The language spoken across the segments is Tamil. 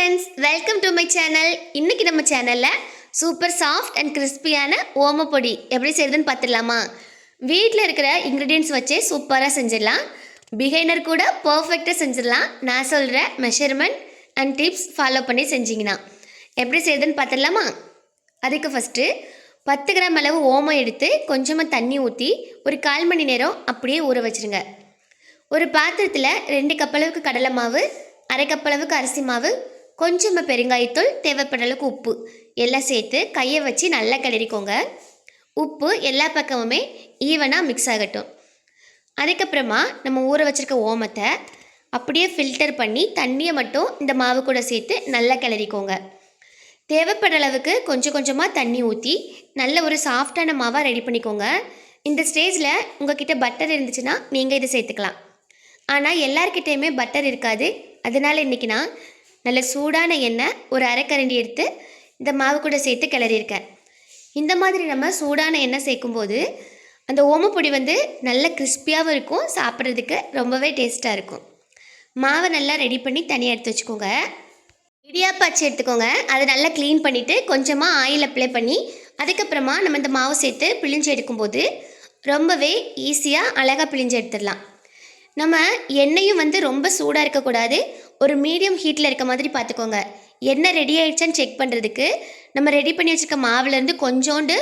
Friends welcome to my channel இன்றைக்கி நம்ம சேனலில் சூப்பர் சாஃப்ட் அண்ட் கிறிஸ்பியான ஓமப்பொடி எப்படி செய்யுதுன்னு பார்த்துடலாமா? வீட்டில் இருக்கிற இன்க்ரீடியன்ஸ் வச்சே சூப்பராக செஞ்சிடலாம். பிகைனர் கூட பர்ஃபெக்டாக செஞ்சிடலாம். நான் சொல்கிற மெஷர்மெண்ட் அண்ட் டிப்ஸ் ஃபாலோ பண்ணி செஞ்சிங்கன்னா எப்படி செய்யுதுன்னு பார்த்துடலாமா? அதுக்கு ஃபஸ்ட்டு பத்து கிராம் அளவு ஓமம் எடுத்து கொஞ்சமாக தண்ணி ஊற்றி ஒரு கால் மணி நேரம் அப்படியே ஊற வச்சிருங்க. ஒரு பாத்திரத்தில் ரெண்டு கப் அளவுக்கு கடலை மாவு அரை கப் அளவுக்கு அரிசி மாவு கொஞ்சமாக பெருங்காயத்தூள் தேவைப்படலுக்கு உப்பு. எல்லாம் சேர்த்து கையை வச்சு நல்லா கிளறிக்கோங்க. உப்பு எல்லா பக்கமுமே ஈவனாக மிக்ஸ் ஆகட்டும். அதுக்கப்புறமா நம்ம ஊற வச்சுருக்க ஓமத்தை அப்படியே ஃபில்டர் பண்ணி தண்ணியை மட்டும் இந்த மாவு கூட சேர்த்து நல்லா கிளறிக்கோங்க. தேவைப்பட அளவுக்கு கொஞ்சம் கொஞ்சமாக தண்ணி ஊற்றி நல்ல ஒரு சாஃப்டான மாவாக ரெடி பண்ணிக்கோங்க. இந்த ஸ்டேஜில் உங்ககிட்ட பட்டர் இருந்துச்சுன்னா நீங்கள் இதை சேர்த்துக்கலாம். ஆனால் எல்லார்கிட்டேயுமே பட்டர் இருக்காது. அதனால இன்றைக்கி நான் நல்ல சூடான எண்ணெய் ஒரு அரைக்கரண்டி எடுத்து இந்த மாவு கூட சேர்த்து கிளறியிருக்கேன் இந்த மாதிரி நம்ம சூடான எண்ணெய் சேர்க்கும்போது அந்த ஓமப்பொடி வந்து நல்ல கிறிஸ்பியாகவும் இருக்கும் சாப்பிட்றதுக்கு ரொம்பவே டேஸ்ட்டாக இருக்கும். மாவை நல்லா ரெடி பண்ணி தனியாக எடுத்து வச்சுக்கோங்க. இடியாப்பம் அச்சு எடுத்துக்கோங்க. அதை நல்லா க்ளீன் பண்ணிவிட்டு கொஞ்சமாக ஆயில் அப்ளை பண்ணி அதுக்கப்புறமா நம்ம இந்த மாவு சேர்த்து பிழிஞ்சு எடுக்கும்போது ரொம்பவே ஈஸியாக அழகாக பிழிஞ்சு எடுத்துடலாம். நம்ம எண்ணெயும் வந்து ரொம்ப சூடாக இருக்கக்கூடாது. ஒரு மீடியம் ஹீட்டில் இருக்க மாதிரி பார்த்துக்கோங்க. எண்ணெய் ரெடி ஆயிடுச்சான்னு செக் பண்ணுறதுக்கு நம்ம ரெடி பண்ணி வச்சுருக்க மாவுலேருந்து கொஞ்சோண்டு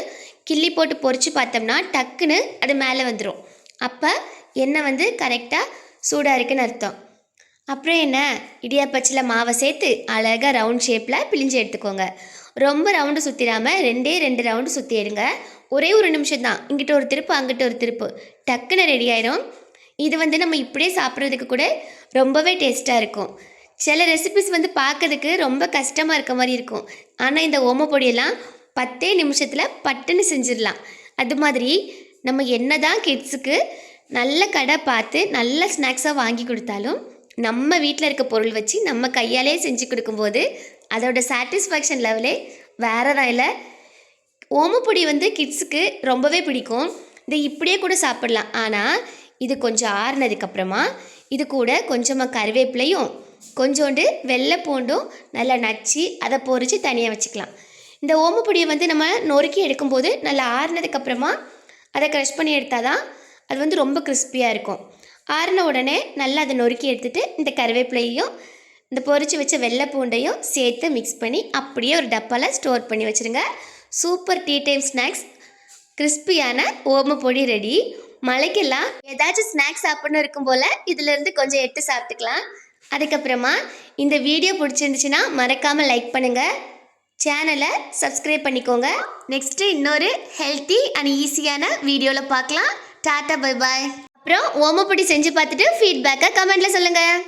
கிள்ளி போட்டு பொறிச்சு பார்த்தோம்னா டக்குன்னு அது மேலே வந்துடும் அப்போ எண்ணெய் வந்து கரெக்டாக சூடாக இருக்குன்னு அர்த்தம். அப்புறம் என்ன? இடியாப்பச்சில் மாவை சேர்த்து அழகாக ரவுண்ட் ஷேப்பில் பிழிஞ்சு எடுத்துக்கோங்க. ரொம்ப ரவுண்டு சுற்றிடாமல் ரெண்டே ரெண்டு ரவுண்டு சுற்றி எடுங்க. ஒரே ஒரு நிமிஷம் தான் இங்கிட்ட ஒரு திருப்பு அங்கிட்ட ஒரு திருப்பு. டக்குன்னு ரெடி ஆயிரும். இது வந்து நம்ம இப்படியே சாப்பிட்றதுக்கு கூட ரொம்பவே டேஸ்ட்டாக இருக்கும். சில ரெசிபிஸ் வந்து பார்க்கறதுக்கு ரொம்ப கஷ்டமாக இருக்க மாதிரி இருக்கும். ஆனால் இந்த ஓமப்பொடியெல்லாம் பத்தே நிமிஷத்தில் பட்டுன்னு செஞ்சிடலாம். அது மாதிரி நம்ம என்ன தான் கிட்ஸுக்கு நல்ல கடை பார்த்து நல்ல ஸ்நாக்ஸாக வாங்கி கொடுத்தாலும் நம்ம வீட்டில் இருக்க பொருள் வச்சு நம்ம கையாலே செஞ்சு கொடுக்கும்போது அதோட சாட்டிஸ்ஃபேக்ஷன் லெவலே வேறு தான் இல்லை ஓமப்பொடி வந்து கிட்ஸுக்கு ரொம்பவே பிடிக்கும். இதை இப்படியே கூட சாப்பிடலாம். ஆனால் இது கொஞ்சம் ஆறுனதுக்கப்புறமா இது கூட கொஞ்சமாக கருவேப்பிலையும் கொஞ்சோண்டு வெள்ளை பூண்டும் நல்லா நச்சு அதை பொறிச்சு தனியாக வச்சுக்கலாம். இந்த ஓமப்பொடியை வந்து நம்ம நொறுக்கி எடுக்கும்போது நல்லா ஆறுனதுக்கப்புறமா அதை க்ரஷ் பண்ணி எடுத்தால் தான் அது வந்து ரொம்ப கிறிஸ்பியாக இருக்கும். ஆறின உடனே நல்லா அதை நொறுக்கி எடுத்துகிட்டு இந்த கருவேப்பிலையும் இந்த பொறிச்சு வச்ச வெள்ளை பூண்டையும் சேர்த்து மிக்ஸ் பண்ணி அப்படியே ஒரு டப்பாவில் ஸ்டோர் பண்ணி வச்சுருங்க. சூப்பர் டீ டைம் ஸ்நாக்ஸ் கிறிஸ்பியான ஓமப்பொடி ரெடி. மழைக்கெல்லாம் ஏதாச்சும் ஸ்நாக்ஸ் சாப்பிட்ணும் இருக்கும் போல் இதிலேருந்து கொஞ்சம் எடுத்து சாப்பிட்டுக்கலாம். அதுக்கப்புறமா இந்த வீடியோ பிடிச்சிருந்துச்சுன்னா மறக்காமல் லைக் பண்ணுங்கள் சேனலை சப்ஸ்கிரைப் பண்ணிக்கோங்க. நெக்ஸ்ட்டு இன்னொரு ஹெல்த்தி அண்ட் ஈஸியான வீடியோவில் பார்க்கலாம். டாட்டா பை பாய் அப்புறம் ஓமப்பொடி செஞ்சு பார்த்துட்டு ஃபீட்பேக்கை கமெண்ட்டில் சொல்லுங்கள்